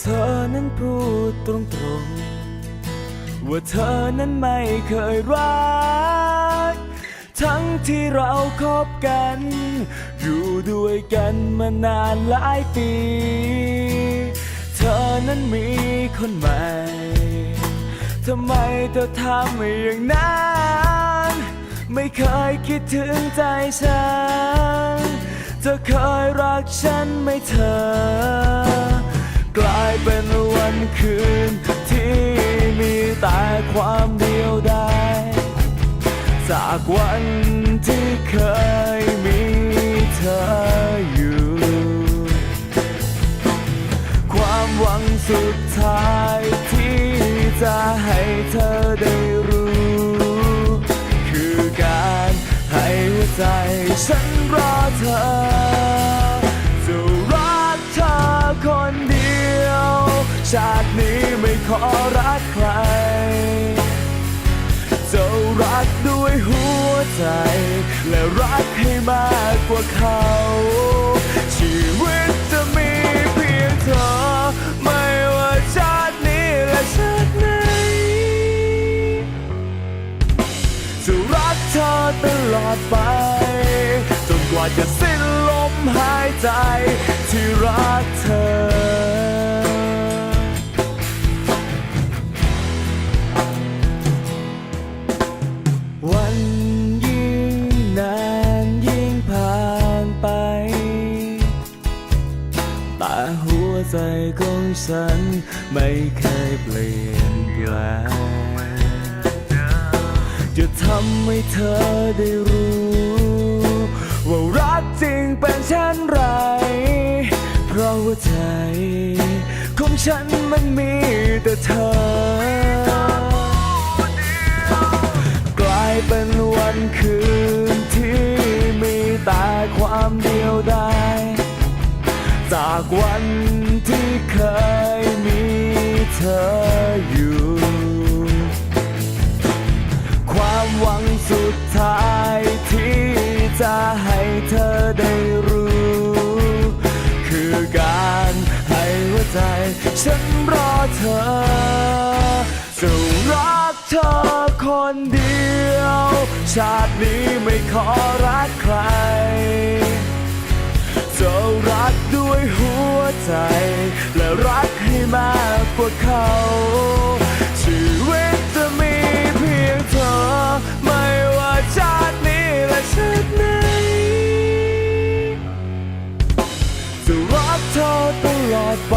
เธอนั้นพูดตรงๆ ว่าเธอนั้นไม่เคยรัก ทั้งที่เราคบกัน อยู่ด้วยกันมานานหลายปี เธอนั้นมีคนใหม่ ทำไมเธอทำอย่างนั้น ไม่เคยคิดถึงใจฉัน เธอเคยรักฉันไหม่เธอากวันที่เคยมีเธออยู่ ความหวังสุดท้ายที่จะให้เธอได้รู้ คือการให้หัวใจฉันรอเธอจะรักเธอคนเดียว ชาตินี้ไม่ขอรักใคร ด้วยหัวใจ และรักให้มากกว่าเขา ชีวิตจะมีเพียงเธอ ไม่ว่าชาตินี้และชาติไหนจะรักเธอตลอดไป จนกว่าจะสิ้นลมหายใจ วันยิ่งนานยิ่งผ่านไป แต่หัวใจของฉันไม่เคยเปลี่ยนแปลงจะทำให้เธอได้รู้ ว่ารักจริงเป็นเช่นไร เพราะหัวใจของฉันมันมีแต่เธอ ความเดียวดายจากวันที่เคยมีเธออยู่ ความหวังสุดท้ายที่จะให้เธอได้รู้ คือการให้หัวใจ ฉันรอเธอจะรักเธอคนเดียว ชาตินี้ไม่ขอรักใคร ใจ และรักให้มากกว่าเขาชีวิตจะมีเพียงเธอ ไม่ว่าชาตินี้และชาติไหนจะรักเธอตลอดไป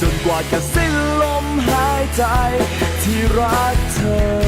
จนกว่าจะสิ้นลมหายใจที่รักเธอ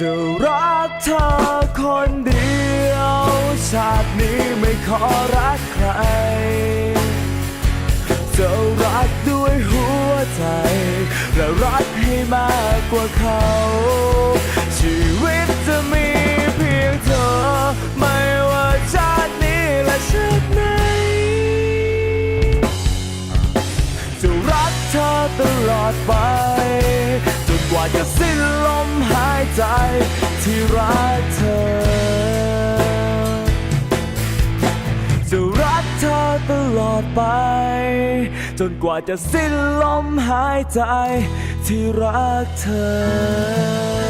จะรักเธอคนเดียวชาตินี้ไม่ขอรักใคร จะรักด้วยหัวใจ และรักให้มากกว่าเขา ชีวิตจะมี ว่าจะสิ้นลมหายใจที่รักเธอ จะรักเธอตลอดไป จนกว่าจะสิ้นลมหายใจที่รักเธอ